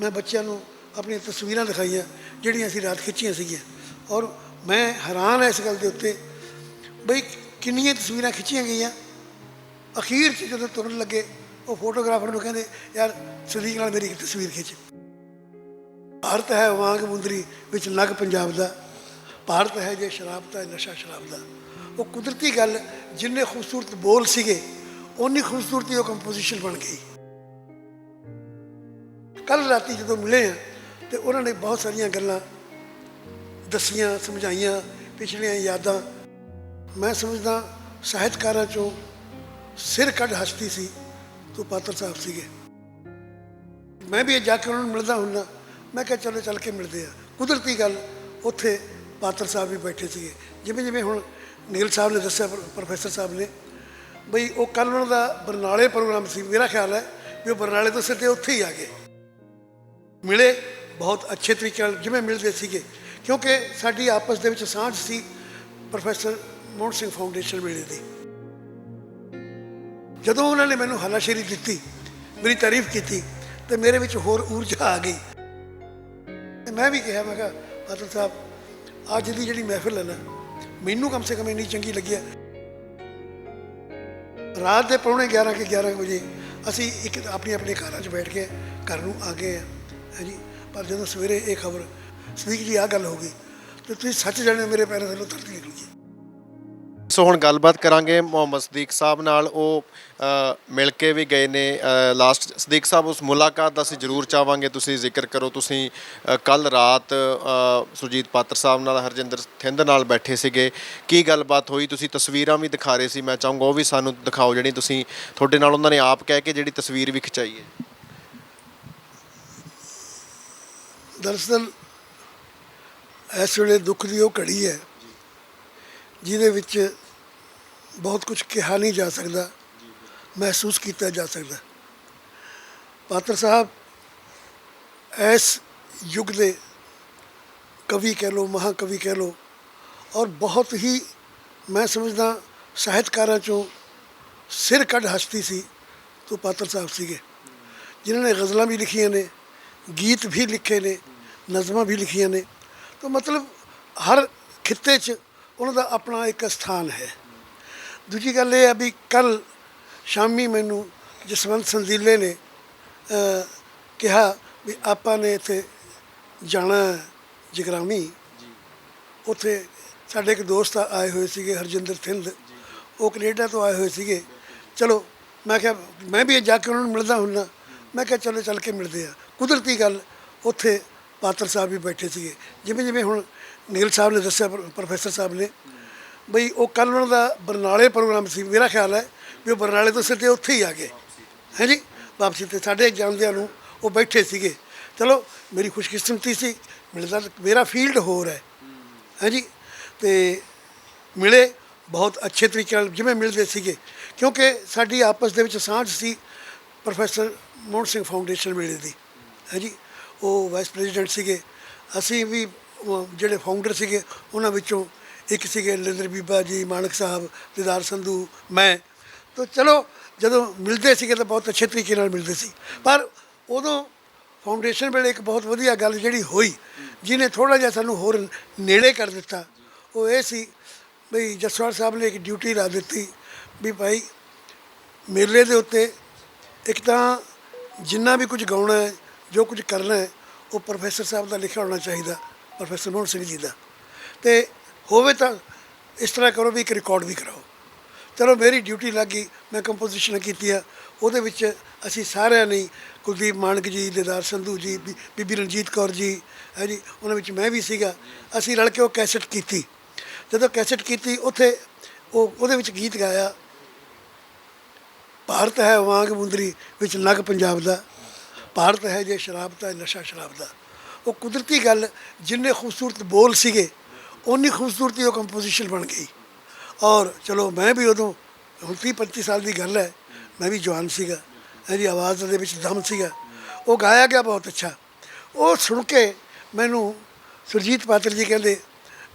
ਮੈਂ ਬੱਚਿਆਂ ਨੂੰ ਆਪਣੀਆਂ ਤਸਵੀਰਾਂ ਦਿਖਾਈਆਂ, ਜਿਹੜੀਆਂ ਅਸੀਂ ਰਾਤ ਖਿੱਚੀਆਂ ਸੀਗੀਆਂ। ਔਰ ਮੈਂ ਹੈਰਾਨ ਹਾਂ ਇਸ ਗੱਲ ਦੇ ਉੱਤੇ, ਬਈ ਕਿੰਨੀਆਂ ਤਸਵੀਰਾਂ ਖਿੱਚੀਆਂ ਗਈਆਂ। ਅਖੀਰ 'ਚ ਜਦੋਂ ਤੁਰਨ ਲੱਗੇ, ਉਹ ਫੋਟੋਗ੍ਰਾਫਰ ਨੂੰ ਕਹਿੰਦੇ, ਯਾਰ ਸਦੀਕ ਨਾਲ ਮੇਰੀ ਇੱਕ ਤਸਵੀਰ ਖਿੱਚ। ਭਾਰਤ ਹੈ ਵਾਂਗ ਮੁੰਦਰੀ, ਵਿੱਚ ਨਗ ਪੰਜਾਬ ਦਾ। ਭਾਰਤ ਹੈ ਜੇ ਸ਼ਰਾਬ ਦਾ ਨਸ਼ਾ ਸ਼ਰਾਬ ਦਾ। ਉਹ ਕੁਦਰਤੀ ਗੱਲ, ਜਿੰਨੇ ਖੂਬਸੂਰਤ ਬੋਲ ਸੀਗੇ ਉਨੀ ਖੂਬਸੂਰਤੀ ਉਹ ਕੰਪੋਜੀਸ਼ਨ ਬਣ ਗਈ। ਕੱਲ ਰਾਤੀ ਜਦੋਂ ਮਿਲੇ ਆ, ਤੇ ਉਹਨਾਂ ਨੇ ਬਹੁਤ ਸਾਰੀਆਂ ਗੱਲਾਂ ਦੱਸੀਆਂ, ਸਮਝਾਈਆਂ, ਪਿਛਲੀਆਂ ਯਾਦਾਂ। ਮੈਂ ਸਮਝਦਾ ਸਾਹਿਤਕਾਰਾਂ ਚੋਂ ਸਿਰ ਕੱਢ ਹਸਤੀ ਸੀ ਤੋ ਪਾਤਰ ਸਾਹਿਬ ਸੀਗੇ। ਮੈਂ ਵੀ ਜਾ ਕੇ ਉਹਨਾਂ ਨੂੰ ਮਿਲਦਾ ਹੁੰਦਾ, ਮੈਂ ਕਿਹਾ ਚਲੋ ਚੱਲ ਕੇ ਮਿਲਦੇ ਆ। ਕੁਦਰਤੀ ਗੱਲ, ਉੱਥੇ ਪਾਤਰ ਸਾਹਿਬ ਵੀ ਬੈਠੇ ਸੀਗੇ। ਜਿਵੇਂ ਜਿਵੇਂ ਹੁਣ ਨੀਲ ਸਾਹਿਬ ਨੇ ਦੱਸਿਆ, ਪ੍ਰੋ- ਪ੍ਰੋਫੈਸਰ ਸਾਹਿਬ ਨੇ, ਬਈ ਉਹ ਕੱਲ ਉਹਨਾਂ ਦਾ ਬਰਨਾਲੇ ਪ੍ਰੋਗਰਾਮ ਸੀ, ਮੇਰਾ ਖਿਆਲ ਹੈ ਵੀ ਉਹ ਬਰਨਾਲੇ ਤੋਂ ਸਿੱਧੇ ਉੱਥੇ ਹੀ ਆ ਗਏ। ਮਿਲੇ ਬਹੁਤ ਅੱਛੇ ਤਰੀਕੇ ਨਾਲ, ਜਿਵੇਂ ਮਿਲਦੇ ਸੀਗੇ। ਕਿਉਂਕਿ ਸਾਡੀ ਆਪਸ ਦੇ ਵਿੱਚ ਸਾਂਝ ਸੀ, ਪ੍ਰੋਫੈਸਰ ਮੋਹਨ ਸਿੰਘ ਫਾਊਂਡੇਸ਼ਨ ਵੇਲੇ ਦੀ। ਜਦੋਂ ਉਹਨਾਂ ਨੇ ਮੈਨੂੰ ਹਲਾਸ਼ੇਰੀ ਦਿੱਤੀ, ਮੇਰੀ ਤਾਰੀਫ ਕੀਤੀ, ਤੇ ਮੇਰੇ ਵਿੱਚ ਹੋਰ ਊਰਜਾ ਆ ਗਈ। ਤੇ ਮੈਂ ਵੀ ਕਿਹਾ, ਮੈਂ ਕਿਹਾ ਪਾਤਰ ਸਾਹਿਬ ਅੱਜ ਦੀ ਜਿਹੜੀ ਮਹਿਫਿਲ ਹੈ ਨਾ, ਮੈਨੂੰ ਕਮ ਸੇ ਕਮ ਇੰਨੀ ਚੰਗੀ ਲੱਗੀ ਹੈ। ਰਾਤ ਦੇ ਪੌਣੇ 11 ਕੇ 11 ਵਜੇ ਅਸੀਂ ਇੱਕ ਆਪਣੀ ਆਪਣੇ ਕਾਰਾਂ 'ਚ ਬੈਠ ਕੇ ਘਰ ਨੂੰ ਆ ਗਏ ਹਾਂ ਜੀ। ਪਰ ਜਦੋਂ ਸਵੇਰੇ ਇਹ ਖਬਰ ਸਦੀਕ ਜੀ ਆ ਗੱਲ ਹੋ ਗਈ ਤੇ ਤੁਸੀਂ ਸੱਚ ਜਾਣੇ ਮੇਰੇ ਪੈਰਾਂ ਥੱਲੋਂ ਧਰਤੀ ਨਿਕਲ ਗਈ ਸੋ ਹੁਣ ਗੱਲਬਾਤ ਕਰਾਂਗੇ ਮੁਹੰਮਦ ਸਦੀਕ ਸਾਹਿਬ ਨਾਲ। ਉਹ ਮਿਲ ਕੇ ਵੀ ਗਏ ਨੇ। ਲਾਸਟ ਸਦੀਕ ਸਾਹਿਬ ਉਸ ਮੁਲਾਕਾਤ ਦਾ ਅਸੀਂ ਜ਼ਰੂਰ ਚਾਹਾਂਗੇ। ਤੁਸੀਂ ਜ਼ਿਕਰ ਕਰੋ ਤੁਸੀਂ ਕੱਲ ਰਾਤ ਅ, ਸੁਰਜੀਤ ਪਾਤਰ ਸਾਹਿਬ ਨਾਲ ਹਰਜਿੰਦਰ ਥਿੰਦ ਨਾਲ ਬੈਠੇ ਸੀਗੇ। ਕੀ ਗੱਲਬਾਤ ਹੋਈ? ਤੁਸੀਂ ਤਸਵੀਰਾਂ ਵੀ ਦਿਖਾ ਰਹੇ ਸੀ। ਮੈਂ ਚਾਹੂੰਗਾ ਉਹ ਵੀ ਸਾਨੂੰ ਦਿਖਾਓ ਜਿਹੜੀ ਤੁਸੀਂ ਤੁਹਾਡੇ ਨਾਲ ਉਹਨਾਂ ਨੇ ਆਪ ਕਹਿ ਕੇ ਜਿਹੜੀ ਤਸਵੀਰ ਵੀ ਖਿਚਾਈ ਹੈ। ਦਰਅਸਲ, ਇਸ ਵੇਲੇ ਦੁੱਖ ਦੀ ਉਹ ਘੜੀ ਹੈ, ਜਿਹਦੇ ਵਿੱਚ ਬਹੁਤ ਕੁਝ ਕਿਹਾ ਨਹੀਂ ਜਾ ਸਕਦਾ, ਮਹਿਸੂਸ ਕੀਤਾ ਜਾ ਸਕਦਾ। ਪਾਤਰ ਸਾਹਿਬ, ਇਸ ਯੁੱਗ ਦੇ ਕਵੀ ਕਹਿ ਲੋ ਮਹਾਕਵੀ ਕਹਿ ਲੋ ਔਰ ਬਹੁਤ ਹੀ ਮੈਂ ਸਮਝਦਾ ਸਾਹਿਤਕਾਰਾਂ ਚੋਂ ਸਿਰ ਕੱਢ ਹਸਤੀ ਸੀ ਤੋ ਪਾਤਰ ਸਾਹਿਬ ਸੀਗੇ, ਜਿਨ੍ਹਾਂ ਨੇ ਗਜ਼ਲਾਂ ਵੀ ਲਿਖੀਆਂ ਨੇ, ਗੀਤ ਵੀ ਲਿਖੇ ਨੇ ਨਜ਼ਮਾਂ ਵੀ ਲਿਖੀਆਂ ਨੇ। ਤਾਂ ਮਤਲਬ ਹਰ ਖਿੱਤੇ 'ਚ ਉਹਨਾਂ ਦਾ ਆਪਣਾ ਇੱਕ ਸਥਾਨ ਹੈ। ਦੂਜੀ ਗੱਲ ਇਹ ਆ ਵੀ ਕੱਲ ਸ਼ਾਮੀ ਮੈਨੂੰ ਜਸਵੰਤ ਸੰਦੀਲੇ ਨੇ ਕਿਹਾ ਵੀ ਆਪਾਂ ਨੇ ਇੱਥੇ ਜਾਣਾ ਹੈ ਜਗਰਾਮੀ। ਉੱਥੇ ਸਾਡੇ ਇੱਕ ਦੋਸਤ ਆਏ ਹੋਏ ਸੀਗੇ, ਹਰਜਿੰਦਰ ਥਿੰਦ। ਉਹ ਕੈਨੇਡਾ ਤੋਂ ਆਏ ਹੋਏ ਸੀਗੇ। ਚਲੋ, ਮੈਂ ਕਿਹਾ, ਮੈਂ ਵੀ ਜਾ ਕੇ ਉਹਨਾਂ ਨੂੰ ਮਿਲਦਾ ਹੁੰਦਾ। ਮੈਂ ਕਿਹਾ, ਚਲੋ, ਚੱਲ ਕੇ ਮਿਲਦੇ ਆ। ਕੁਦਰਤੀ ਗੱਲ, ਉੱਥੇ ਪਾਤਰ ਸਾਹਿਬ ਵੀ ਬੈਠੇ ਸੀਗੇ। ਜਿਵੇਂ ਜਿਵੇਂ ਹੁਣ ਨੀਲ ਸਾਹਿਬ ਨੇ ਦੱਸਿਆ, ਪ੍ਰੋ- ਪ੍ਰੋਫੈਸਰ ਸਾਹਿਬ ਨੇ, ਬਈ ਉਹ ਕੱਲ ਉਹਨਾਂ ਦਾ ਬਰਨਾਲੇ ਪ੍ਰੋਗਰਾਮ ਸੀ, ਮੇਰਾ ਖਿਆਲ ਹੈ ਵੀ ਉਹ ਬਰਨਾਲੇ ਤੋਂ ਸਿੱਧੇ ਉੱਥੇ ਹੀ ਆ ਗਏ। ਹੈ ਜੀ? ਵਾਪਸੀ ਤੇ ਸਾਡੇ ਜਾਂਦਿਆਂ ਨੂੰ ਉਹ ਬੈਠੇ ਸੀਗੇ। ਚਲੋ, ਮੇਰੀ ਖੁਸ਼ਕਿਸਮਤੀ ਸੀ ਮਿਲਦਾ ਮੇਰਾ ਫੀਲਡ ਹੋਰ ਹੈ। ਹੈ ਜੀ? ਤੇ ਮਿਲੇ ਬਹੁਤ ਅੱਛੇ ਤਰੀਕੇ ਨਾਲ, ਜਿਵੇਂ ਮਿਲਦੇ ਸੀਗੇ। ਕਿਉਂਕਿ ਸਾਡੀ ਆਪਸ ਦੇ ਵਿੱਚ ਸਾਂਝ ਸੀ ਪ੍ਰੋਫੈਸਰ ਮੋਹਨ ਸਿੰਘ ਫਾਊਂਡੇਸ਼ਨ ਵੇਲੇ ਦੀ। ਹੈ ਜੀ? ਉਹ ਵਾਈਸ ਪ੍ਰੈਜ਼ੀਡੈਂਟ ਸੀਗੇ। ਅਸੀਂ ਵੀ ਜਿਹੜੇ ਫਾਊਂਡਰ ਸੀਗੇ, ਉਹਨਾਂ ਵਿੱਚੋਂ ਇੱਕ ਸੀਗੇ ਲਿੰਦਰ ਬੀਬਾ ਜੀ, ਮਾਨਕ ਸਾਹਿਬ, ਦਿਦਾਰ ਸੰਧੂ, ਮੈਂ। ਤਾਂ ਚਲੋ, ਜਦੋਂ ਮਿਲਦੇ ਸੀਗੇ ਤਾਂ ਬਹੁਤ ਅੱਛੇ ਤਰੀਕੇ ਨਾਲ ਮਿਲਦੇ ਸੀ। ਪਰ ਉਦੋਂ ਫਾਊਂਡੇਸ਼ਨ ਵੇਲੇ ਇੱਕ ਬਹੁਤ ਵਧੀਆ ਗੱਲ ਜਿਹੜੀ ਹੋਈ, ਜਿਹਨੇ ਥੋੜਾ ਜਿਹਾ ਸਾਨੂੰ ਹੋਰ ਨੇੜੇ ਕਰ ਦਿੱਤਾ। ਉਹ ਇਹ ਸੀ ਬਈ ਜਸਵਾਲ ਸਾਹਿਬ ਨੇ ਇੱਕ ਡਿਊਟੀ ਲਾ ਦਿੱਤੀ ਵੀ ਭਾਈ ਮੇਲੇ ਦੇ ਉੱਤੇ ਇੱਕ ਤਾਂ ਜਿੰਨਾ ਵੀ ਕੁਝ ਗਾਉਣਾ ਹੈ ਜੋ ਕੁਝ ਕਰਨਾ ਹੈ, ਉਹ ਪ੍ਰੋਫੈਸਰ ਸਾਹਿਬ ਦਾ ਲਿਖਿਆ ਹੋਣਾ ਚਾਹੀਦਾ, ਪ੍ਰੋਫੈਸਰ ਮੋਹਨ ਸਿੰਘ ਜੀ ਦਾ। ਤੇ ਹੋਵੇ ਤਾਂ ਇਸ ਤਰ੍ਹਾਂ ਕਰੋ ਵੀ ਇੱਕ ਰਿਕਾਰਡ ਵੀ ਕਰਾਓ। ਚਲੋ ਮੇਰੀ ਡਿਊਟੀ ਲੱਗ ਗਈ, ਮੈਂ ਕੰਪੋਜੀਸ਼ਨ ਕੀਤੀ ਆ, ਉਹਦੇ ਵਿੱਚ ਅਸੀਂ ਸਾਰਿਆਂ ਨੇ ਕੁਲਦੀਪ ਮਾਨਕ ਜੀ, ਦਿਦਾਰ ਸੰਧੂ ਜੀ, ਬੀ- ਬੀਬੀ ਰਣਜੀਤ ਕੌਰ ਜੀ, ਹੈ ਜੀ, ਉਹਨਾਂ ਵਿੱਚ ਮੈਂ ਵੀ ਸੀਗਾ, ਅਸੀਂ ਰਲ ਕੇ ਉਹ ਕੈਸਟ ਕੀਤੀ। ਜਦੋਂ ਕੈਸਟ ਕੀਤੀ, ਉੱਥੇ ਉਹ, ਉਹਦੇ ਵਿੱਚ ਗੀਤ ਗਾਇਆ, ਭਾਰਤ ਹੈ ਵਾਂਗ ਮੁੰਦਰੀ, ਵਿੱਚ ਨਗ ਪੰਜਾਬ ਦਾ। ਭਾਰਤ ਹੈ ਜੇ ਸ਼ਰਾਬ ਦਾ ਨਸ਼ਾ ਸ਼ਰਾਬ ਦਾ। ਉਹ ਕੁਦਰਤੀ ਗੱਲ, ਜਿੰਨੇ ਖੂਬਸੂਰਤ ਬੋਲ ਸੀਗੇ ਉਨੀ ਖੂਬਸੂਰਤੀ ਉਹ ਕੰਪੋਜੀਸ਼ਨ ਬਣ ਗਈ। ਔਰ ਚਲੋ ਮੈਂ ਵੀ ਉਦੋਂ, ਹੁਣ 30 35 ਸਾਲ ਦੀ ਗੱਲ ਹੈ, ਮੈਂ ਵੀ ਜਵਾਨ ਸੀਗਾ ਇਹਦੀ ਆਵਾਜ਼ ਦੇ ਵਿੱਚ ਦਮ ਸੀਗਾ। ਉਹ ਗਾਇਆ ਗਿਆ ਬਹੁਤ ਅੱਛਾ। ਉਹ ਸੁਣ ਕੇ ਮੈਨੂੰ ਸੁਰਜੀਤ ਪਾਤਰ ਜੀ ਕਹਿੰਦੇ,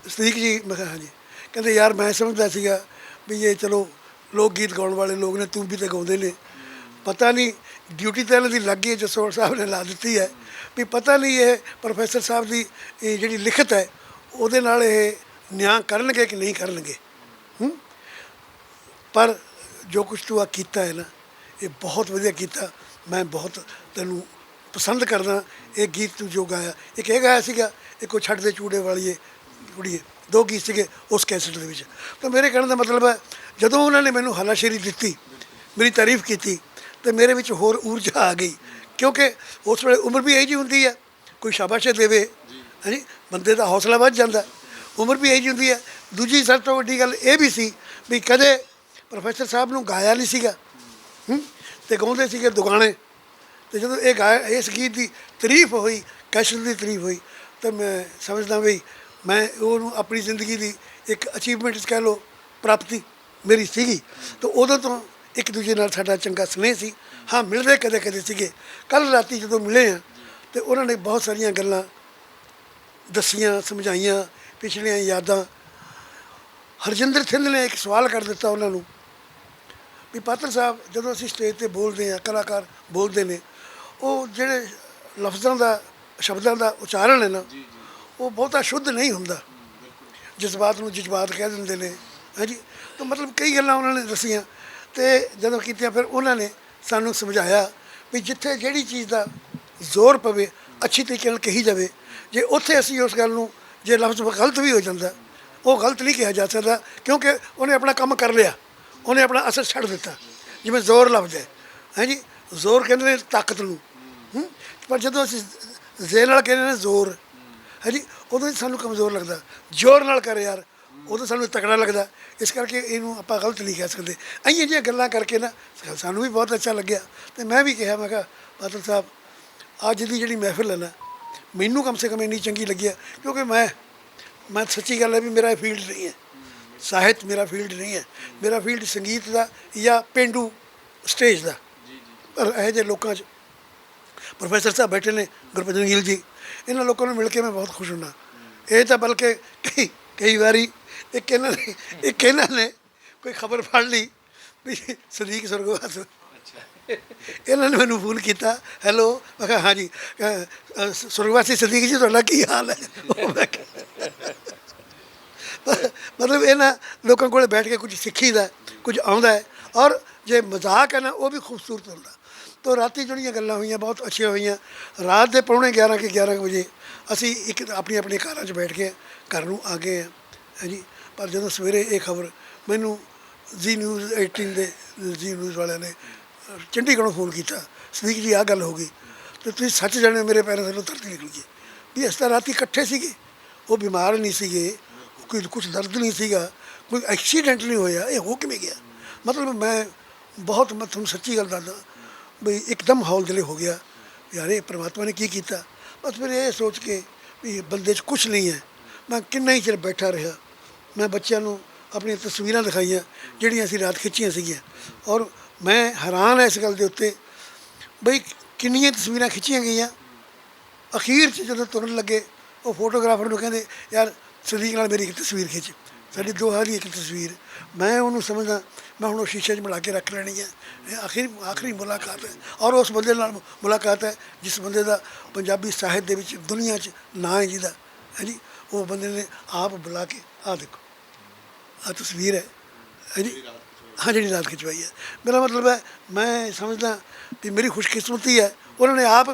ਸਦੀਕ ਜੀ, ਮੈਂ ਕਿਹਾ ਹਾਂਜੀ, ਕਹਿੰਦੇ ਯਾਰ ਮੈਂ ਸਮਝਦਾ ਸੀਗਾ ਵੀ ਇਹ ਚਲੋ ਲੋਕ ਗੀਤ ਗਾਉਣ ਵਾਲੇ ਲੋਕ ਨੇ, ਤੂੰ ਵੀ ਤਾਂ ਗਾਉਂਦੇ ਨੇ। ਪਤਾ ਨਹੀਂ ਡਿਊਟੀ ਤਾਂ ਇਹਨਾਂ ਦੀ ਲੱਗ ਗਈ ਹੈ ਜਸੋਰ ਸਾਹਿਬ ਨੇ ਲਾ ਦਿੱਤੀ ਹੈ। ਵੀ ਪਤਾ ਨਹੀਂ ਇਹ ਪ੍ਰੋਫੈਸਰ ਸਾਹਿਬ ਦੀ, ਇਹ ਜਿਹੜੀ ਲਿਖਤ ਹੈ, ਉਹਦੇ ਨਾਲ ਇਹ ਨਿਆਂ ਕਰਨਗੇ ਕਿ ਨਹੀਂ ਕਰਨਗੇ? ਪਰ ਜੋ ਕੁਝ ਤੂੰ ਆ ਕੀਤਾ ਹੈ ਨਾ, ਇਹ ਬਹੁਤ ਵਧੀਆ ਕੀਤਾ। ਮੈਂ ਬਹੁਤ ਤੈਨੂੰ ਪਸੰਦ ਕਰਦਾ। ਇਹ ਗੀਤ ਤੂੰ ਜੋ ਗਾਇਆ, ਇੱਕ ਇਹ ਗਾਇਆ ਸੀਗਾ ਇੱਕ ਉਹ ਛੱਡ ਦੇ ਚੂੜੇ ਵਾਲੀਏ ਕੁੜੀਏ, ਦੋ ਗੀਤ ਸੀਗੇ ਉਸ ਕੈਸਟ ਦੇ ਵਿੱਚ। ਤਾਂ ਮੇਰੇ ਕਹਿਣ ਦਾ ਮਤਲਬ ਹੈ, ਜਦੋਂ ਉਹਨਾਂ ਨੇ ਮੈਨੂੰ ਹਲਾਸ਼ੇਰੀ ਦਿੱਤੀ, ਮੇਰੀ ਤਾਰੀਫ ਕੀਤੀ ਤੇ ਮੇਰੇ ਵਿੱਚ ਹੋਰ ਊਰਜਾ ਆ ਗਈ। ਕਿਉਂਕਿ ਉਸ ਵੇਲੇ ਉਮਰ ਵੀ ਇਹੀ ਜਿਹੀ ਹੁੰਦੀ ਹੈ, ਕੋਈ ਸ਼ਾਬਾਸ਼ ਦੇਵੇ ਹਾਂਜੀ ਬੰਦੇ ਦਾ ਹੌਸਲਾ ਵੱਧ ਜਾਂਦਾ। ਉਮਰ ਵੀ ਇਹੀ ਜਿਹੀ ਹੁੰਦੀ ਹੈ। ਦੂਜੀ ਸਭ ਤੋਂ ਵੱਡੀ ਗੱਲ ਇਹ ਵੀ ਸੀ ਵੀ ਕਦੇ ਪ੍ਰੋਫੈਸਰ ਸਾਹਿਬ ਨੂੰ ਗਾਇਆ ਨਹੀਂ ਸੀਗਾ, ਹੂੰ, ਤੇ ਗਾਉਂਦੇ ਸੀਗੇ ਦੁਗਾਣੇ। ਤੇ ਜਦੋਂ ਇਹ ਗਾਇਆ, ਇਸ ਗੀਤ ਦੀ ਤਾਰੀਫ ਹੋਈ ਕੈਸ਼ਰ ਦੀ ਤਾਰੀਫ ਹੋਈ, ਤਾਂ ਮੈਂ ਸਮਝਦਾ ਵੀ ਮੈਂ ਉਹਨੂੰ ਆਪਣੀ ਜ਼ਿੰਦਗੀ ਦੀ ਇੱਕ ਅਚੀਵਮੈਂਟ ਕਹਿ ਲਓ, ਪ੍ਰਾਪਤੀ ਮੇਰੀ ਸੀਗੀ। ਤਾਂ ਉਦੋਂ ਤੋਂ ਇੱਕ ਦੂਜੇ ਨਾਲ ਸਾਡਾ ਚੰਗਾ ਸਨੇਹ ਸੀ। ਹਾਂ ਮਿਲਦੇ ਕਦੇ ਕਦੇ ਸੀਗੇ। ਕੱਲ ਰਾਤੀ ਜਦੋਂ ਮਿਲੇ ਆ ਤੇ ਉਹਨਾਂ ਨੇ ਬਹੁਤ ਸਾਰੀਆਂ ਗੱਲਾਂ ਦੱਸੀਆਂ ਸਮਝਾਈਆਂ ਪਿਛਲੀਆਂ ਯਾਦਾਂ। ਹਰਜਿੰਦਰ ਸਿੰਘ ਨੇ ਇੱਕ ਸਵਾਲ ਕਰ ਦਿੱਤਾ ਉਹਨਾਂ ਨੂੰ ਵੀ ਪਾਤਰ ਸਾਹਿਬ ਜਦੋਂ ਅਸੀਂ ਸਟੇਜ ਤੇ ਬੋਲਦੇ ਆ ਕਲਾਕਾਰ ਬੋਲਦੇ ਨੇ ਉਹ ਜਿਹੜੇ ਲਫ਼ਜ਼ਾਂ ਦਾ ਸ਼ਬਦਾਂ ਦਾ ਉਚਾਰਨ ਹੈ ਨਾ ਉਹ ਬਹੁਤਾ ਸ਼ੁੱਧ ਨਹੀਂ ਹੁੰਦਾ। ਜਜ਼ਬਾਤ ਨੂੰ ਜਜ਼ਬਾਤ ਕਹਿ ਦਿੰਦੇ ਨੇ। ਹਾਂਜੀ ਤਾਂ ਮਤਲਬ ਕਈ ਗੱਲਾਂ ਉਹਨਾਂ ਨੇ ਦੱਸੀਆਂ। ਤੇ ਜਦੋਂ ਕੀਤੀਆਂ, ਫਿਰ ਉਹਨਾਂ ਨੇ ਸਾਨੂੰ ਸਮਝਾਇਆ ਵੀ ਜਿੱਥੇ ਜਿਹੜੀ ਚੀਜ਼ ਦਾ ਜ਼ੋਰ ਪਵੇ, ਅੱਛੀ ਤਰੀਕੇ ਨਾਲ ਕਹੀ ਜਾਵੇ, ਜੇ ਉੱਥੇ ਅਸੀਂ ਉਸ ਗੱਲ ਨੂੰ, ਜੇ ਲਫ਼ਜ਼ ਗਲਤ ਵੀ ਹੋ ਜਾਂਦਾ, ਉਹ ਗਲਤ ਨਹੀਂ ਕਿਹਾ ਜਾ ਸਕਦਾ, ਕਿਉਂਕਿ ਉਹਨੇ ਆਪਣਾ ਕੰਮ ਕਰ ਲਿਆ, ਉਹਨੇ ਆਪਣਾ ਅਸਰ ਛੱਡ ਦਿੱਤਾ, ਜਿਵੇਂ ਜ਼ੋਰ ਲਫ਼ਜ਼ ਹੈ। ਹਾਂਜੀ ਜ਼ੋਰ ਕਹਿੰਦੇ ਨੇ ਤਾਕਤ ਨੂੰ। ਪਰ ਜਦੋਂ ਅਸੀਂ ਜ਼ੇਲ ਨਾਲ ਕਹਿੰਦੇ ਨੇ ਜ਼ੋਰ ਹਾਂਜੀ ਉਦੋਂ ਸਾਨੂੰ ਕਮਜ਼ੋਰ ਲੱਗਦਾ। ਜ਼ੋਰ ਨਾਲ ਕਰ ਯਾਰ ਉਹ ਤਾਂ ਸਾਨੂੰ ਤਕੜਾ ਲੱਗਦਾ। ਇਸ ਕਰਕੇ ਇਹਨੂੰ ਆਪਾਂ ਗਲਤ ਨਹੀਂ ਕਹਿ ਸਕਦੇ। ਅਈਆਂ ਜਿਹੀਆਂ ਗੱਲਾਂ ਕਰਕੇ ਨਾ ਸਾਨੂੰ ਵੀ ਬਹੁਤ ਅੱਛਾ ਲੱਗਿਆ। ਤੇ ਮੈਂ ਵੀ ਕਿਹਾ, ਮੈਂ ਕਿਹਾ, ਬਾਦਲ ਸਾਹਿਬ, ਅੱਜ ਦੀ ਜਿਹੜੀ ਮਹਿਫਿਲ ਹੈ ਨਾ, ਮੈਨੂੰ ਕਮ ਸੇ ਕਮ ਇੰਨੀ ਚੰਗੀ ਲੱਗੀ ਹੈ, ਕਿਉਂਕਿ ਮੈਂ ਮੈਂ ਸੱਚੀ ਗੱਲ ਹੈ ਵੀ ਮੇਰਾ ਫੀਲਡ ਨਹੀਂ ਹੈ। ਸਾਹਿਤ ਮੇਰਾ ਫੀਲਡ ਨਹੀਂ ਹੈ। ਮੇਰਾ ਫੀਲਡ ਸੰਗੀਤ ਦਾ ਜਾਂ ਪਿੰਡੂ ਸਟੇਜ ਦਾ। ਪਰ ਇਹੋ ਜਿਹੇ ਲੋਕਾਂ 'ਚ ਪ੍ਰੋਫੈਸਰ ਸਾਹਿਬ ਬੈਠੇ ਨੇ ਗੁਰਪ੍ਰੀਤ ਗਿੱਲ ਜੀ। ਇਹਨਾਂ ਲੋਕਾਂ ਨੂੰ ਮਿਲ ਕੇ ਮੈਂ ਬਹੁਤ ਖੁਸ਼ ਹੁੰਦਾ। ਇਹ ਤਾਂ ਬਲਕਿ ਕਈ ਕਈ ਵਾਰੀ ਇੱਕ ਇਹਨਾਂ ਨੇ, ਇੱਕ ਇਹਨਾਂ ਨੇ ਕੋਈ ਖਬਰ ਫੜ ਲਈ ਵੀ ਸਦੀਕ ਸੁਰਗਵਾਸ ਇਹਨਾਂ ਨੇ ਮੈਨੂੰ ਫੋਨ ਕੀਤਾ, ਹੈਲੋ। ਮੈਂ ਕਿਹਾ, ਹਾਂਜੀ ਸੁਰਗਵਾਸੀ ਸਦੀਕ ਜੀ, ਤੁਹਾਡਾ ਕੀ ਹਾਲ ਹੈ? ਉਹ ਮੈਂ ਕਿਹਾ ਮਤਲਬ ਇਹਨਾਂ ਲੋਕਾਂ ਕੋਲ ਬੈਠ ਕੇ ਕੁਝ ਸਿੱਖੀਦਾ ਕੁਝ ਆਉਂਦਾ ਔਰ ਜੇ ਮਜ਼ਾਕ ਹੈ ਨਾ, ਉਹ ਵੀ ਖੂਬਸੂਰਤ ਹੁੰਦਾ। ਤੋ ਰਾਤੀ ਜਿਹੜੀਆਂ ਗੱਲਾਂ ਹੋਈਆਂ, ਬਹੁਤ ਅੱਛੀਆਂ ਹੋਈਆਂ, ਰਾਤ ਦੇ ਪੌਣੇ 11 ਕਿ 11 ਕੁ ਵਜੇ ਅਸੀਂ ਇੱਕ ਆਪਣੀ ਆਪਣੇ ਕਾਰਾਂ 'ਚ ਬੈਠ ਕੇ ਘਰ ਨੂੰ ਆ ਗਏ ਹਾਂ ਹਾਂਜੀ ਪਰ ਜਦੋਂ ਸਵੇਰੇ ਇਹ ਖਬਰ ਮੈਨੂੰ ਜੀ ਨਿਊਜ਼ 18 ਦੇ ਜੀ ਨਿਊਜ਼ ਵਾਲਿਆਂ ਨੇ ਅਹ, ਚੰਡੀਗੜ੍ਹੋਂ ਫੋਨ ਕੀਤਾ ਸਦੀਕ ਜੀ ਆਹ ਗੱਲ ਹੋ ਗਈ। ਤੇ ਤੁਸੀਂ ਸੱਚ ਜਾਣੇ ਮੇਰੇ ਪੈਰਾਂ ਥੱਲੋਂ ਧਰਤੀ ਨਿਕਲ ਗਈ। ਵੀ ਇਸ ਤਰ੍ਹਾਂ ਰਾਤੀ ਇਕੱਠੇ ਸੀਗੇ। ਉਹ ਬਿਮਾਰ ਨਹੀਂ ਸੀਗੇ ਕੋਈ ਕੁਝ ਦਰਦ ਨਹੀਂ ਸੀਗਾ ਕੋਈ ਐਕਸੀਡੈਂਟ ਨਹੀਂ ਹੋਇਆ। ਇਹ ਹੋ ਕਿਵੇਂ ਗਿਆ? ਮਤਲਬ ਮੈਂ ਬਹੁਤ ਮੈਂ ਤੁਹਾਨੂੰ ਸੱਚੀ ਗੱਲ ਦੱਸਦਾ ਵੀ ਇੱਕਦਮ ਹੌਲ ਦਿਲੇ ਹੋ ਗਿਆ। ਯਾਰ ਇਹ ਪ੍ਰਮਾਤਮਾ ਨੇ ਕੀ ਕੀਤਾ? ਬਸ ਫਿਰ ਇਹ ਸੋਚ ਕੇ ਵੀ ਬੰਦੇ 'ਚ ਕੁਝ ਨਹੀਂ ਹੈ। ਮੈਂ ਕਿੰਨਾ ਹੀ ਚਿਰ ਬੈਠਾ ਰਿਹਾ। ਮੈਂ ਬੱਚਿਆਂ ਨੂੰ ਆਪਣੀਆਂ ਤਸਵੀਰਾਂ ਦਿਖਾਈਆਂ, ਜਿਹੜੀਆਂ ਅਸੀਂ ਰਾਤ ਖਿੱਚੀਆਂ ਸੀਗੀਆਂ। ਔਰ ਮੈਂ ਹੈਰਾਨ ਹਾਂ ਇਸ ਗੱਲ ਦੇ ਉੱਤੇ ਬਈ ਕਿੰਨੀਆਂ ਤਸਵੀਰਾਂ ਖਿੱਚੀਆਂ ਗਈਆਂ। ਅਖੀਰ 'ਚ ਜਦੋਂ ਤੁਰਨ ਲੱਗੇ, ਉਹ ਫੋਟੋਗ੍ਰਾਫਰ ਨੂੰ ਕਹਿੰਦੇ, ਯਾਰ ਸਦੀਕ ਨਾਲ ਮੇਰੀ ਇੱਕ ਤਸਵੀਰ ਖਿੱਚ। ਸਾਡੀ ਦੋਹਾਂ ਦੀ ਇੱਕ ਤਸਵੀਰ। ਮੈਂ ਉਹਨੂੰ ਸਮਝਦਾ, ਮੈਂ ਹੁਣ ਉਹ ਸ਼ੀਸ਼ੇ 'ਚ ਮਿਲਾ ਕੇ ਰੱਖ ਲੈਣੀ ਹੈ ਇਹ ਆਖਰੀ ਆਖਰੀ ਮੁਲਾਕਾਤ ਹੈ। ਔਰ ਉਸ ਬੰਦੇ ਨਾਲ ਮੁਲਾਕਾਤ ਹੈ, ਜਿਸ ਬੰਦੇ ਦਾ ਪੰਜਾਬੀ ਸਾਹਿਤ ਦੇ ਵਿੱਚ ਦੁਨੀਆ 'ਚ ਨਾਂ ਹੈ ਜਿਹਦਾ। ਹੈ ਜੀ? ਉਹ ਬੰਦੇ ਨੇ ਆਪ ਬੁਲਾ ਕੇ ਆਹ ਦੇਖੋ ਆਹ ਤਸਵੀਰ ਹੈ ਹੈ ਜੀ ਹਾਂ ਜਿਹੜੀ ਰਾਤ ਖਿਚਵਾਈ ਹੈ ਮੇਰਾ ਮਤਲਬ ਹੈ ਮੈਂ ਸਮਝਦਾ ਵੀ ਮੇਰੀ ਖੁਸ਼ਕਿਸਮਤੀ ਹੈ ਉਹਨਾਂ ਨੇ ਆਪ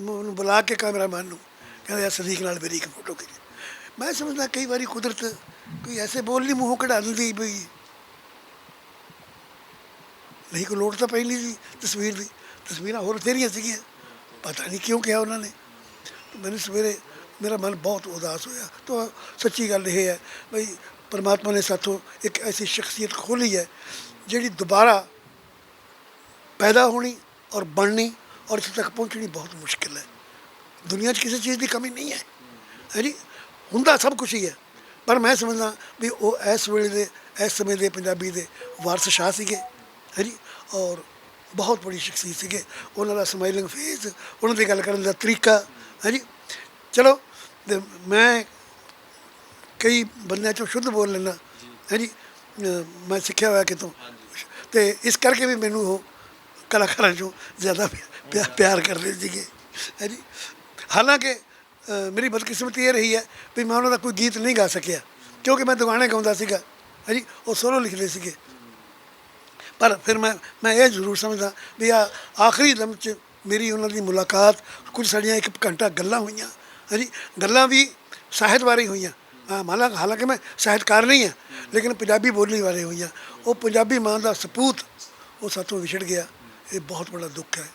ਮੈਨੂੰ ਬੁਲਾ ਕੇ ਕੈਮਰਾਮੈਨ ਨੂੰ ਕਹਿੰਦੇ ਯਾਰ ਸਦੀਕ ਨਾਲ ਮੇਰੀ ਇੱਕ ਫੋਟੋ ਖਿੱਚ ਮੈਂ ਸਮਝਦਾ ਕਈ ਵਾਰੀ ਕੁਦਰਤ ਕੋਈ ਐਸੇ ਬੋਲ ਨਹੀਂ ਮੂੰਹੋਂ ਕਢਾ ਦਿੰਦੀ ਬਈ ਨਹੀਂ ਕੋਈ ਲੋੜ ਤਾਂ ਪਹਿਲੀ ਸੀ ਤਸਵੀਰ ਦੀ ਤਸਵੀਰਾਂ ਹੋਰ ਤੇਰੀਆਂ ਸੀਗੀਆਂ ਪਤਾ ਨਹੀਂ ਕਿਉਂ ਕਿਹਾ ਉਹਨਾਂ ਨੇ ਮੈਨੂੰ ਸਵੇਰੇ ਮੇਰਾ ਮਨ ਬਹੁਤ ਉਦਾਸ ਹੋਇਆ। ਤਾਂ ਸੱਚੀ ਗੱਲ ਇਹ ਹੈ ਬਈ ਪਰਮਾਤਮਾ ਨੇ ਸਾਥੋਂ ਇੱਕ ਐਸੀ ਸ਼ਖਸੀਅਤ ਖੋਲੀ ਹੈ ਜਿਹੜੀ ਦੁਬਾਰਾ ਪੈਦਾ ਹੋਣੀ ਔਰ ਬਣਨੀ ਔਰ ਇੱਥੇ ਤੱਕ ਪਹੁੰਚਣੀ ਬਹੁਤ ਮੁਸ਼ਕਿਲ ਹੈ। ਦੁਨੀਆ 'ਚ ਕਿਸੇ ਚੀਜ਼ ਦੀ ਕਮੀ ਨਹੀਂ ਹੈ। ਹੈ ਜੀ? ਹੁੰਦਾ ਸਭ ਕੁਝ ਹੀ ਹੈ। ਪਰ ਮੈਂ ਸਮਝਦਾ ਵੀ ਉਹ ਇਸ ਵੇਲੇ ਦੇ, ਇਸ ਸਮੇਂ ਦੇ ਪੰਜਾਬੀ ਦੇ ਵਾਰਸ ਸ਼ਾਹ ਸੀਗੇ। ਹੈ ਜੀ? ਔਰ ਬਹੁਤ ਬੜੀ ਸ਼ਖਸੀਅਤ ਸੀਗੇ। ਉਹਨਾਂ ਦਾ ਸਮਾਈਲਿੰਗ ਫੇਸ ਉਹਨਾਂ ਦੀ ਗੱਲ ਕਰਨ ਦਾ ਤਰੀਕਾ। ਹੈ ਜੀ? ਚਲੋ, ਤੇ ਮੈਂ ਕਈ ਬੰਦਿਆਂ ਚੋਂ ਸ਼ੁੱਧ ਬੋਲ ਲੈਣਾ ਹੈ ਜੀ? ਮੈਂ ਸਿੱਖਿਆ ਹੋਇਆ ਕਿਤੋਂ। ਤੇ ਇਸ ਕਰਕੇ ਵੀ ਮੈਨੂੰ ਉਹ ਕਲਾਕਾਰਾਂ ਚੋਂ ਜ਼ਿਆਦਾ ਪਿਆ- ਪਿਆਰ ਕਰਦੇ ਸੀਗੇ। ਹੈ ਜੀ? ਹਾਲਾਂਕਿ ਮੇਰੀ ਬਦਕਿਸਮਤੀ ਇਹ ਰਹੀ ਹੈ ਵੀ ਮੈਂ ਉਹਨਾਂ ਦਾ ਕੋਈ ਗੀਤ ਨਹੀਂ ਗਾ ਸਕਿਆ, ਕਿਉਂਕਿ ਮੈਂ ਦੁਗਾਣੇ ਗਾਉਂਦਾ ਸੀਗਾ। ਹੈ ਜੀ? ਉਹ ਸੋਲੋ ਲਿਖਦੇ ਸੀਗੇ। ਪਰ ਫਿਰ ਮੈਂ ਮੈਂ ਇਹ ਜ਼ਰੂਰ ਸਮਝਦਾ ਵੀ ਆ ਆਖਰੀ ਦਮ 'ਚ ਮੇਰੀ ਉਹਨਾਂ ਦੀ ਮੁਲਾਕਾਤ, ਕੁਝ ਸਾਡੀਆਂ ਇੱਕ ਘੰਟਾ ਗੱਲਾਂ ਹੋਈਆਂ। ਹਾਂਜੀ, ਗੱਲਾਂ ਵੀ ਸਾਹਿਤ ਬਾਰੇ ਹੋਈਆਂ। ਹਾਂ ਹਾਲਾਂਕਿ ਹਾਲਾਂਕਿ ਮੈਂ ਸਾਹਿਤਕਾਰ ਨਹੀਂ ਹਾਂ, ਲੇਕਿਨ ਪੰਜਾਬੀ ਬੋਲੀ ਬਾਰੇ ਹੋਈਆਂ। ਉਹ ਪੰਜਾਬੀ ਮਾਂ ਦਾ ਸਪੂਤ ਉਹ ਸਾਥੋਂ ਵਿਛੜ ਗਿਆ। ਇਹ ਬਹੁਤ ਬੜਾ ਦੁੱਖ ਹੈ।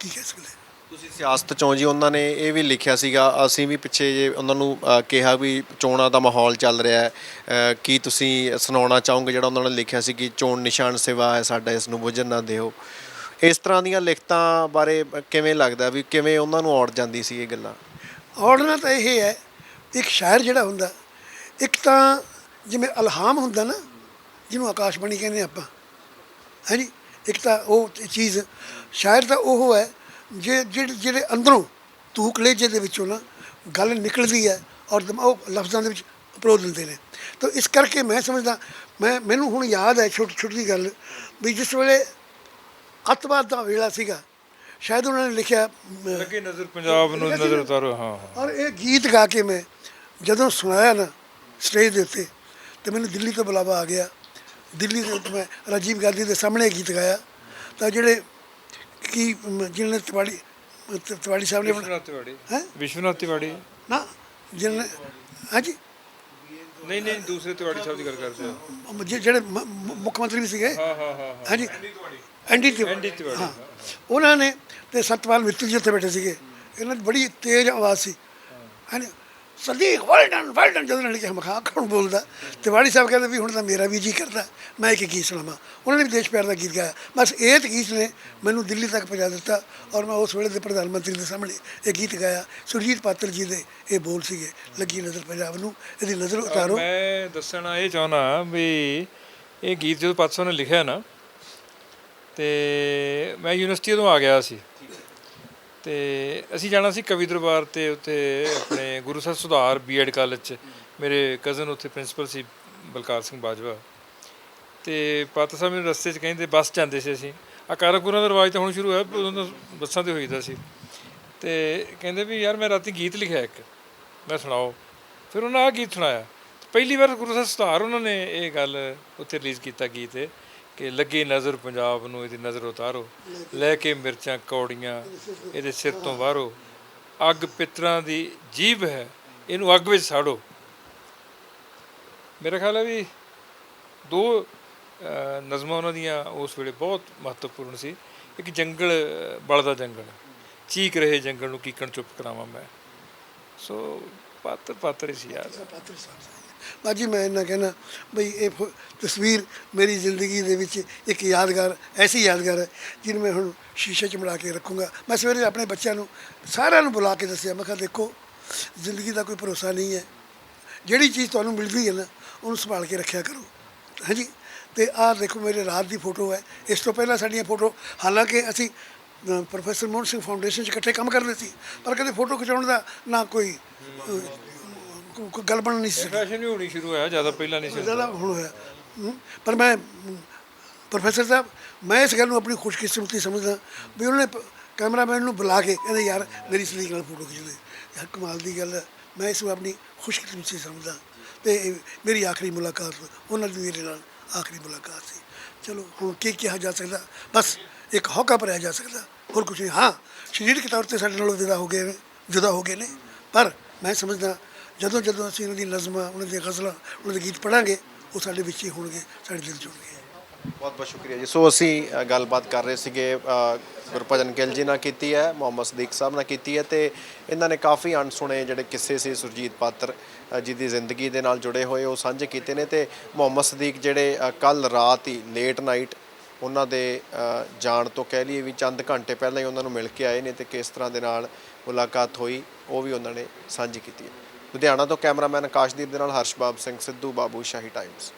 ਕੀ ਕਹਿ ਸਕਦੇ ਤੁਸੀਂ ਸਿਆਸਤ ਚੋਂ ਜੀ, ਉਹਨਾਂ ਨੇ ਇਹ ਵੀ ਲਿਖਿਆ ਸੀਗਾ, ਅਸੀਂ ਵੀ ਪਿੱਛੇ ਜੇ ਉਹਨਾਂ ਨੂੰ ਕਿਹਾ ਵੀ ਚੋਣਾਂ ਦਾ ਮਾਹੌਲ ਚੱਲ ਰਿਹਾ ਹੈ। ਕੀ ਤੁਸੀਂ ਸੁਣਾਉਣਾ ਚਾਹੋਗੇ ਜਿਹੜਾ ਉਹਨਾਂ ਨੇ ਲਿਖਿਆ ਸੀ ਕਿ ਚੋਣ ਨਿਸ਼ਾਨ ਸੇਵਾ ਹੈ ਸਾਡਾ, ਇਸ ਨੂੰ ਬੁੱਝਣ ਨਾ ਦਿਓ। ਇਸ ਤਰ੍ਹਾਂ ਦੀਆਂ ਲਿਖਤਾਂ ਬਾਰੇ ਕਿਵੇਂ ਲੱਗਦਾ ਵੀ ਕਿਵੇਂ ਉਹਨਾਂ ਨੂੰ ਔੜ ਜਾਂਦੀ ਸੀ ਇਹ ਗੱਲਾਂ? ਔੜਨਾ ਤਾਂ ਇਹ ਹੈ ਇੱਕ ਸ਼ਾਇਰ ਜਿਹੜਾ ਹੁੰਦਾ, ਇੱਕ ਤਾਂ ਜਿਵੇਂ ਅਲਹਾਮ ਹੁੰਦਾ ਨਾ, ਜਿਹਨੂੰ ਆਕਾਸ਼ਬਾਣੀ ਕਹਿੰਦੇ ਆਪਾਂ ਹੈ ਜੀ ਇੱਕ ਤਾਂ ਉਹ ਚੀਜ਼, ਸ਼ਾਇਰ ਤਾਂ ਉਹ ਹੈ, ਜੇ ਜਿਹੜੇ ਜਿਹੜੇ ਅੰਦਰੋਂ ਤੂੰ ਕਲੇਜੇ ਦੇ ਵਿੱਚੋਂ ਨਾ ਗੱਲ ਨਿਕਲਦੀ ਹੈ ਔਰ ਦਿਮਾ- ਉਹ ਲਫ਼ਜ਼ਾਂ ਦੇ ਵਿੱਚ ਪਰੋ ਦਿੰਦੇ ਨੇ। ਤਾਂ ਇਸ ਕਰਕੇ ਮੈਂ ਸਮਝਦਾ, ਮੈਂ ਮੈਨੂੰ ਹੁਣ ਯਾਦ ਹੈ ਛੋਟੀ ਛੋਟੀ ਗੱਲ ਵੀ ਜਿਸ ਵੇਲੇ ਅੱਤਵਾਦ ਦਾ ਵੇਲਾ ਸੀਗਾ ਸ਼ਾਇਦ ਉਹਨਾਂ ਨੇ ਲਿਖਿਆ ਲੱਗੇ ਨਜ਼ਰ ਪੰਜਾਬ ਨੂੰ ਨਜ਼ਰ ਉਤਾਰੋ ਹਾਂ ਹਾਂ। ਔਰ ਇਹ ਗੀਤ ਗਾ ਕੇ ਮੈਂ ਜਦੋਂ ਸੁਣਾਇਆ ਨਾ ਸਟੇਜ ਦੇ ਉੱਤੇ ਤੇ ਮੈਨੂੰ ਦਿੱਲੀ ਤੋਂ ਬੁਲਾਵਾ ਆ ਗਿਆ। ਦਿੱਲੀ ਦੇ ਉੱਤੇ ਮੈਂ ਰਾਜੀਵ ਗਾਂਧੀ ਦੇ ਸਾਹਮਣੇ ਗੀਤ ਗਾਇਆ। ਤਾਂ ਜਿਹੜੇ ਕੀ ਮ, ਜਿਹਨੇ ਤਿਵਾੜੀ ਤ- ਤਿਵਾੜੀ ਸਾਹਿਬ ਨੇ ਵਿਸ਼ਵਨਾਥ ਤਿਵਾੜੀ। ਹੈਂ? ਵਿਸ਼ਵਨਾਥ ਤਿਵਾੜੀ। ਨਾ ਜਿਹਨੇ ਹਾਂਜੀ? ਨਹੀਂ ਨਹੀਂ ਦੂਸਰੇ ਤਿਵਾੜੀ ਸਾਹਿਬ ਦੀ ਗੱਲ ਕਰਦੇ ਹੋ ਮ- ਜਿਹੜੇ ਮ- ਮ- ਮੁੱਖ ਮੰਤਰੀ ਵੀ ਸੀਗੇ। ਹਾਂ ਹਾਂ ਹਾਂ ਹਾਂ। ਹਾਂਜੀ। ਐਂਡੀ ਤਿਵਾੜੀ ਐਂਡੀ ਤਿਵਾੜੀ, ਹਾਂ। ਉਹਨਾਂ ਨੇ ਤੇ ਸਤਪਾਲ ਮਿੱਤਲ ਜੀ ਉੱਥੇ ਬੈਠੇ ਸੀਗੇ। ਇਹਨਾਂ ਦੀ ਬੜੀ ਤੇਜ਼ ਆਵਾਜ਼ ਸੀ। ਹਾਂਜੀ। ਸਦੀਕ ਵੈਲਡਨ ਵੈਲਡਨ ਜਦੋਂ ਨੇ ਲਿਖਿਆ ਮਖਾ ਕੌਣ ਬੋਲਦਾ? ਤਿਵਾੜੀ ਸਾਹਿਬ ਕਹਿੰਦੇ ਵੀ ਹੁਣ ਤਾਂ ਮੇਰਾ ਵੀ ਜੀ ਕਰਦਾ। ਮੈਂ ਇੱਕ ਗੀਤ ਸੁਣਾਵਾਂ। ਉਹਨਾਂ ਨੇ ਵੀ ਦੇਸ਼ ਪਿਆਰ ਦਾ ਗੀਤ ਗਾਇਆ। ਬਸ ਇਹ ਗੀਤ ਨੇ ਮੈਨੂੰ ਦਿੱਲੀ ਤੱਕ ਪਹੁੰਚਾ ਦਿੱਤਾ ਔਰ ਮੈਂ ਉਸ ਵੇਲੇ ਦੇ ਪ੍ਰਧਾਨ ਮੰਤਰੀ ਦੇ ਸਾਹਮਣੇ ਇਹ ਗੀਤ ਗਾਇਆ। ਸੁਰਜੀਤ ਪਾਤਰ ਜੀ ਦੇ ਇਹ ਬੋਲ ਸੀਗੇ ਲੱਗੀ ਨਜ਼ਰ ਪੰਜਾਬ ਨੂੰ ਇਹਦੀ ਨਜ਼ਰ ਉਤਾਰੋ। ਮੈਂ ਦੱਸਣਾ ਇਹ ਚਾਹਣਾ ਵੀ ਇਹ ਗੀਤ ਜਦੋਂ ਪਾਤਸੋ ਨੇ ਲਿਖਿਆ ਨਾ ਤੇ ਮੈਂ ਯੂਨੀਵਰਸਿਟੀ ਤੋਂ ਆ ਗਿਆ ਸੀ। ਤੇ ਅਸੀਂ ਜਾਣਾ ਸੀ ਕਵੀ ਦਰਬਾਰ ਤੇ ਉੱਥੇ ਆਪਣੇ ਗੁਰੂ ਸਾਹਿਬ ਸੁਧਾਰ ਬੀਐਡ ਕਾਲਜ ਚ। ਮੇਰੇ ਕਜ਼ਨ ਉੱਥੇ ਪ੍ਰਿੰਸੀਪਲ ਸੀ ਬਲਕਾਰ ਸਿੰਘ ਬਾਜਵਾ। ਤੇ ਪਾਤਰ ਸਾਹਿਬ ਮੈਨੂੰ ਰਸਤੇ 'ਚ ਕਹਿੰਦੇ ਬੱਸ ਜਾਂਦੇ ਸੀ ਅਸੀਂ। ਆ ਕਾਰਾਕੁਰਾਂ ਦਾ ਰਿਵਾਜ ਤਾਂ ਹੁਣ ਸ਼ੁਰੂ ਹੋਇਆ, ਉਦੋਂ ਤਾਂ ਬੱਸਾਂ ਤੇ ਹੋਈਦਾ ਸੀ। ਤੇ ਕਹਿੰਦੇ ਵੀ ਯਾਰ ਮੈਂ ਰਾਤੀ ਗੀਤ ਲਿਖਿਆ ਇੱਕ। ਮੈਂ ਸੁਣਾਓ। ਫਿਰ ਉਹਨਾਂ ਆ ਗੀਤ ਸੁਣਾਇਆ। ਪਹਿਲੀ ਵਾਰ ਗੁਰੂ ਸਾਹਿਬ ਸੁਧਾਰ ਉਹਨਾਂ ਨੇ ਇਹ ਗੱਲ ਉੱਥੇ ਰਿਲੀਜ਼ ਕੀਤਾ ਗੀਤ। ਕਿ ਲੱਗੀ ਨਜ਼ਰ ਪੰਜਾਬ ਨੂੰ, ਇਹਦੀ ਨਜ਼ਰ ਉਤਾਰੋ। ਲੈ ਕੇ ਮਿਰਚਾਂ, ਕੌੜੀਆਂ, ਇਹਦੇ ਸਿਰ ਤੋਂ ਵਾਰੋ। ਅੱਗ ਪਿਤਰਾਂ ਦੀ ਜੀਭ ਹੈ, ਇਹਨੂੰ ਅੱਗ ਵਿੱਚ ਸਾੜੋ। ਮੇਰਾ ਖਿਆਲ ਹੈ ਵੀ ਦੋ ਨਜ਼ਮਾਂ ਉਹਨਾਂ ਦੀਆਂ ਉਸ ਵੇਲੇ ਬਹੁਤ ਮਹੱਤਵਪੂਰਨ ਸੀ। ਇੱਕ ਜੰਗਲ, ਬਲਦਾ ਜੰਗਲ। ਚੀਕ ਰਹੇ ਜੰਗਲ ਨੂੰ ਕੀਕਣ ਚੁੱਪ ਕਰਾਵਾਂ ਮੈਂ। ਸੋ ਪਾਤਰ ਪਾਤਰ ਹੀ ਸੀ ਯਾਰ। ਪਾਤਰ ਸਾਹਿਬ ਬਾਜੀ ਮੈਂ ਇਹਨਾਂ ਕਹਿਣਾ ਬਈ ਇਹ ਫੋ- ਤਸਵੀਰ ਮੇਰੀ ਜ਼ਿੰਦਗੀ ਦੇ ਵਿੱਚ ਇੱਕ ਯਾਦਗਾਰ ਐਸੀ ਯਾਦਗਾਰ ਹੈ ਜਿਹਨੂੰ ਮੈਂ ਹੁਣ ਸ਼ੀਸ਼ੇ 'ਚ ਮਿਲਾ ਕੇ ਰੱਖੂੰਗਾ। ਮੈਂ ਸਵੇਰੇ ਆਪਣੇ ਬੱਚਿਆਂ ਨੂੰ ਸਾਰਿਆਂ ਨੂੰ ਬੁਲਾ ਕੇ ਦੱਸਿਆ ਮੈਂ ਕਿਹਾ ਦੇਖੋ ਜ਼ਿੰਦਗੀ ਦਾ ਕੋਈ ਭਰੋਸਾ ਨਹੀਂ ਹੈ। ਜਿਹੜੀ ਚੀਜ਼ ਤੁਹਾਨੂੰ ਮਿਲਦੀ ਹੈ ਨਾ ਉਹਨੂੰ ਸੰਭਾਲ ਕੇ ਰੱਖਿਆ ਕਰੋ। ਹਾਂਜੀ? ਤੇ ਆਹ ਦੇਖੋ ਮੇਰੇ ਰਾਤ ਦੀ ਫੋਟੋ ਹੈ। ਇਸ ਤੋਂ ਪਹਿਲਾਂ ਸਾਡੀਆਂ ਫੋਟੋ ਹਾਲਾਂਕਿ ਅਸੀਂ ਅ, ਪ੍ਰੋਫੈਸਰ ਮੋਹਨ ਸਿੰਘ ਫਾਊਂਡੇਸ਼ਨ 'ਚ ਇਕੱਠੇ ਕੰਮ ਕਰਦੇ ਸੀ ਪਰ ਕਦੇ ਫੋਟੋ ਖਿਚਾਉਣ ਦਾ ਨਾ ਕੋਈ ਅ, ਕੋਈ ਗੱਲ ਬਣ ਨਹੀਂ ਸੀ ਸਕੀ। ਫੈਸ਼ਨ ਵੀ ਹੋਣੀ ਸ਼ੁਰੂ ਹੋਇਆ ਜ਼ਿਆਦਾ ਪਹਿਲਾਂ ਨਹੀਂ ਸੀ ਜ਼ਿਆਦਾ ਹੁਣ ਹੋਇਆ। ਹਮ, ਪਰ ਮੈਂ ਪ੍ਰੋਫੈਸਰ ਸਾਹਿਬ ਮੈਂ ਇਸ ਗੱਲ ਨੂੰ ਆਪਣੀ ਖੁਸ਼ਕਿਸਮਤੀ ਸਮਝਦਾ ਵੀ ਉਹਨੇ ਪ- ਕੈਮਰਾਮੈਨ ਨੂੰ ਬੁਲਾ ਕੇ ਕਹਿੰਦੇ ਯਾਰ ਮੇਰੀ ਸਲੀਕ ਨਾਲ ਫੋਟੋ ਖਿੱਚ ਦੇ ਯਾਰ ਕਮਾਲ ਦੀ ਗੱਲ ਹੈ। ਮੈਂ ਇਸ ਨੂੰ ਆਪਣੀ ਖੁਸ਼ਕਿਸਮਤੀ ਸਮਝਦਾ ਤੇ ਇਹ ਮੇਰੀ ਆਖਰੀ ਮੁਲਾਕਾਤ ਉਹਨਾਂ ਦੀ ਮੇਰੇ ਨਾਲ ਆਖਰੀ ਮੁਲਾਕਾਤ ਸੀ। ਚਲੋ ਹੁਣ ਕੀ ਕਿਹਾ ਜਾ ਸਕਦਾ? ਬਸ ਇੱਕ ਹੌਕਾ ਭਰਿਆ ਜਾ ਸਕਦਾ। ਹੋਰ ਕੁਝ ਨਹੀਂ। ਹਾਂ ਸਰੀਰਕ ਤੌਰ ਤੇ ਸਾਡੇ ਨਾਲੋਂ ਵਿਦਾ ਹੋ ਗਏ ਨੇ ਜੁਦਾ ਹੋ ਗਏ ਨੇ। ਪਰ ਮੈਂ ਸਮਝਦਾ ਜਦੋਂ ਜਦੋਂ ਅਸੀਂ ਉਹਨਾਂ ਦੀ ਨਜ਼ਮਾਂ ਉਹਨਾਂ ਦੀਆਂ ਗਜ਼ਲਾਂ ਉਹਨਾਂ ਦੇ ਗੀਤ ਪੜਾਂਗੇ ਉਹ ਸਾਡੇ ਵਿੱਚ ਹੀ ਹੋਣਗੇ ਸਾਡੇ ਦਿਲ 'ਚ ਬਹੁਤ ਬਹੁਤ ਸ਼ੁਕਰੀਆ ਜੀ। ਸੋ ਅਸੀਂ ਗੱਲਬਾਤ ਕਰ ਰਹੇ ਸੀਗੇ ਅ, ਗੁਰਭਜਨ ਗਿੱਲ ਜੀ ਨਾਲ ਕੀਤੀ ਹੈ ਮੁਹੰਮਦ ਸਦੀਕ ਸਾਹਿਬ ਨਾਲ ਕੀਤੀ ਹੈ ਤੇ ਇਹਨਾਂ ਨੇ ਕਾਫੀ ਅਣਸੁਣੇ ਜਿਹੜੇ ਕਿੱਸੇ ਸੀ ਸੁਰਜੀਤ ਪਾਤਰ ਅ, ਜਿਹਦੀ ਜ਼ਿੰਦਗੀ ਦੇ ਨਾਲ ਜੁੜੇ ਹੋਏ ਉਹ ਸਾਂਝੇ ਕੀਤੇ ਨੇ ਤੇ ਮੁਹੰਮਦ ਸਦੀਕ ਜਿਹੜੇ ਕੱਲ ਰਾਤ ਹੀ ਲੇਟ ਨਾਈਟ ਉਹਨਾਂ ਦੇ ਜਾਣ ਤੋਂ ਕਹਿ ਲਈਏ ਵੀ ਚੰਦ ਘੰਟੇ ਪਹਿਲਾਂ ਹੀ ਉਹਨਾਂ ਨੂੰ ਮਿਲ ਕੇ ਆਏ ਨੇ ਤੇ ਕਿਸ ਤਰ੍ਹਾਂ ਦੇ ਨਾਲ ਮੁਲਾਕਾਤ ਹੋਈ ਉਹ ਵੀ ਉਹਨਾਂ ਨੇ ਸਾਂਝੀ ਕੀਤੀ ਹੈ। ਲੁਧਿਆਣਾ ਤੋਂ ਕੈਮਰਾਮੈਨ ਆਕਾਸ਼ਦੀਪ ਦੇ ਨਾਲ ਹਰਸ਼ਬਾਬ ਸਿੰਘ ਸਿੱਧੂ ਬਾਬੂ ਸ਼ਾਹੀ ਟਾਈਮਜ਼।